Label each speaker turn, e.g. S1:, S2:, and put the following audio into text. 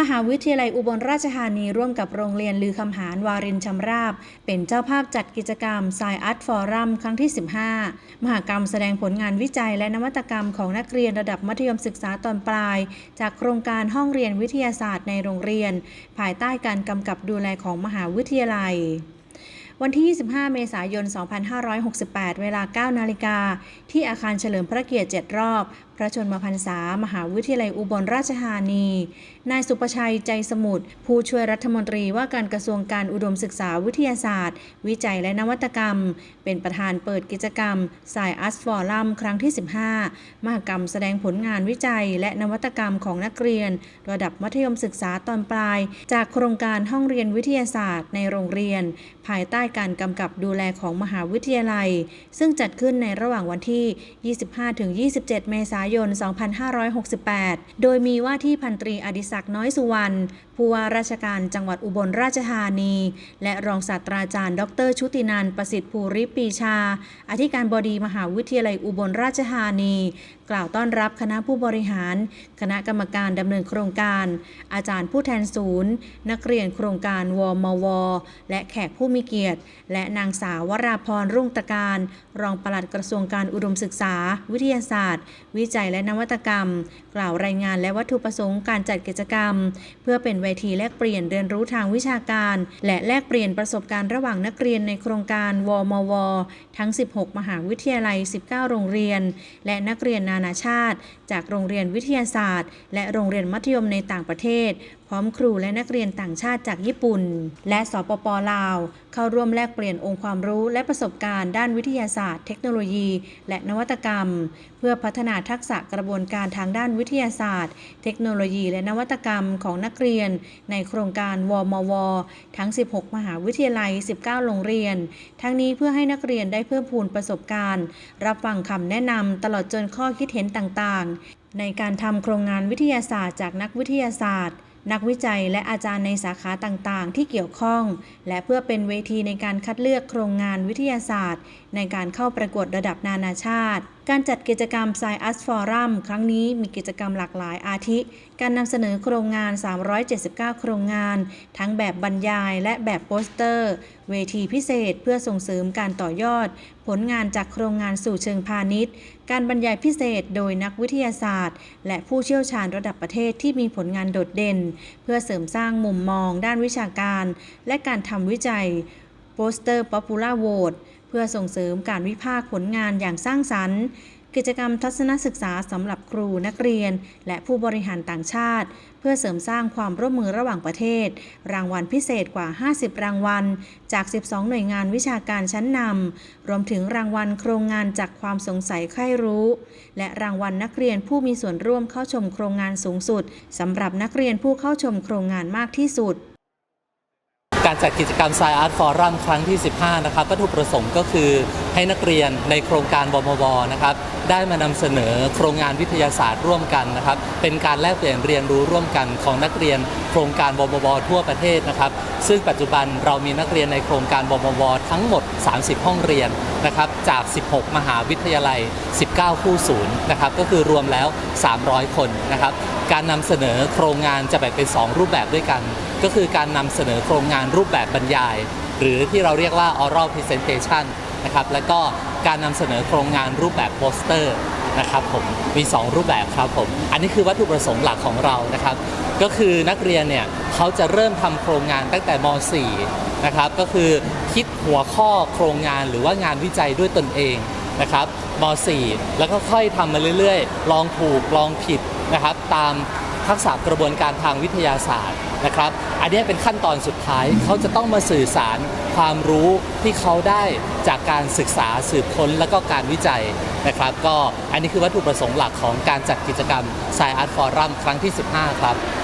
S1: มหาวิทยาลัยอุบลราชธานีร่วมกับโรงเรียนลือคำหารวารินชำราบ เป็นเจ้าภาพจัดกิจกรรม s ายอาร์ตฟอรัมครั้งที่ 15 มหากรรมแสดงผลงานวิจัยและนวัตกรรมของนักเรียนระดับมัธยมศึกษาตอนปลาย จากโครงการห้องเรียนวิทยาศาสตร์ในโรงเรียน ภายใต้การกำกับดูแลของมหาวิทยาลัยวันที่ 25 เมษายน 2568 เวลา 9 นาฬิกา ที่อาคารเฉลิมพระเกียรติ 7 รอบ พระชนมพรรษา มหาวิทยาลัยอุบลราชธานี นายสุประชัยใจสมุทรผู้ช่วยรัฐมนตรีว่าการกระทรวงการอุดมศึกษาวิทยาศาสตร์ วิจัยและนวัตกรรม เป็นประธานเปิดกิจกรรมสายอัสฟอรัมครั้งที่ 15 มหกรรมแสดงผลงานวิจัยและนวัตกรรมของนักเรียน ระดับมัธยมศึกษาตอนปลาย จากโครงการห้องเรียนวิทยาศาสตร์ในโรงเรียน ภายใต้การกำกับดูแลของมหาวิทยาลัย ซึ่งจัดขึ้นในระหว่างวันที่ 25-27 เมษายน2568 โดยมีว่าที่พันตรีอดิศักดิ์น้อยสุวรรณ ผู้ว่าราชการจังหวัดอุบลราชธานี และรองศาสตราจารย์ ดร ชุตินันทประสิทธิ์ภูริปีชา อธิการบดีมหาวิทยาลัยอุบลราชธานี กล่าวต้อนรับคณะผู้บริหาร คณะกรรมการดำเนินโครงการ อาจารย์ผู้แทนศูนย์ นักเรียนโครงการวมว และแขกผู้มีเกียรติ และนางสาววราพรรุ่งตะการ รองปลัดกระทรวงการอุดมศึกษา วิทยาศาสตร์ วิจัยและนวัตกรรม กล่าวรายงานและวัตถุประสงค์การจัดกิจกรรม เพื่อเป็นเวทีแลกเปลี่ยนเรียนรู้ทางวิชาการ และแลกเปลี่ยนประสบการณ์ระหว่างนักเรียนในโครงการวมว ทั้ง 16 มหาวิทยาลัย 19 โรงเรียน และนักเรียนนานาชาติ จากโรงเรียนวิทยาศาสตร์ และโรงเรียนมัธยมในต่างประเทศ พร้อมครูและนักเรียนต่างชาติจากญี่ปุ่น และสปปลาว เข้าร่วมแลกเปลี่ยนองค์ความรู้และประสบการณ์ด้านวิทยาศาสตร์ เทคโนโลยี และนวัตกรรม เพื่อพัฒนาทักษะกระบวนการทางด้านวิทยาศาสตร์ เทคโนโลยี และนวัตกรรมของนักเรียน ในโครงการวมว ทั้ง 16 มหาวิทยาลัย 19 โรงเรียน ทั้งนี้เพื่อให้นักเรียนได้เพิ่มพูนประสบการณ์ รับฟังคำแนะนำตลอดจนข้อคิดเห็นต่างๆ ในการทำโครงงานวิทยาศาสตร์จากนักวิทยาศาสตร์ นักวิจัยและอาจารย์ในสาขาต่างๆ ที่เกี่ยวข้อง และเพื่อเป็นเวทีในการคัดเลือกโครงงานวิทยาศาสตร์ ในการเข้าประกวดระดับนานาชาติ การจัดกิจกรรม s ายอัสฟอรัมครั้งนี้มีกิจกรรมหลากหลายอาทิ การนำเสนอโครงงาน 379 โครงงาน ทั้งแบบบรรยายและแบบโปสเตอร์ เวทีพิเศษเพื่อส่งเสริมการต่อยอด ผลงานจากโครงงานสู่เชิงพาณิชย์ การบรรยายพิเศษโดยนักวิทยาศาสตร์ และผู้เชี่ยวชาญระดับประเทศที่มีผลงานโดดเด่น เพื่อเสริมสร้างมุมมอง ด้านวิชาการ และการทำวิจัยโปสเตอร์ป๊อปปูล่าโหวต เพื่อส่งเสริมการวิพากษ์ผลงานอย่างสร้างสรรค์ กิจกรรมทัศนศึกษาสำหรับครูนักเรียน และผู้บริหารต่างชาติ เพื่อเสริมสร้างความร่วมมือระหว่างประเทศ รางวัลพิเศษกว่า 50 รางวัล จาก 12 หน่วยงานวิชาการชั้นนำรวมถึงรางวัลโครงงานจากความสงสัยใคร่รู้ และรางวัลนักเรียนผู้มีส่วนร่วมเข้าชมโครงงานสูงสุดสำหรับนักเรียนผู้เข้าชมโครงงานมากที่สุด
S2: การจัดกิจกรรม s ายอาร์ตฟอรัมครั้งที่ 15 นะครับวัตถุประสงค์ก็คือให้นักเรียนในโครงการวมวนะครับได้มานำเสนอโครงงานวิทยาศาสตร์ร่วมกันนะครับเป็นการแลกเปลี่ยนเรียนรู้ร่วมกันของนักเรียน โครงการวมวทั่วประเทศนะครับ ซึ่งปัจจุบันเรามีนักเรียนในโครงการวมวทั้งหมด 30 ห้องเรียนนะครับจาก 16 มหาวิทยาลัย 19 คู่ศูนย์นะครับก็คือรวมแล้ว 300 คนนะครับการนำเสนอโครงงานจะแบ่งเป็น 2 รูปแบบด้วยกัน ก็คือการนำเสนอโครงงานรูปแบบบรรยาย หรือที่เราเรียกว่า oral presentation นะครับแล้วก็การนำเสนอโครงงานรูปแบบโปสเตอร์นะครับผมมี 2 รูปแบบครับผมอันนี้คือวัตถุประสงค์หลักของเรานะครับ ก็คือนักเรียนเนี่ยเขาจะเริ่มทำโครงงานตั้งแต่ม .4 นะครับก็คือคิดหัวข้อโครงงานหรือว่างานวิจัยด้วยตนเองนะครับม .4 แล้วก็ค่อยทำมาเรื่อยๆ ลองถูกลองผิดนะครับตามทักษะกระบวนการทางวิทยาศาสตร์ นะครับ อันนี้เป็นขั้นตอนสุดท้ายเขาจะต้องมาสื่อสารความรู้ที่เขาได้จากการศึกษาสืบค้นและก็การวิจัยนะครับ ก็อันนี้คือวัตถุประสงค์หลักของการจัดกิจกรรม s ายอาร์ตฟอรัมครั้งที่ 15 ครับ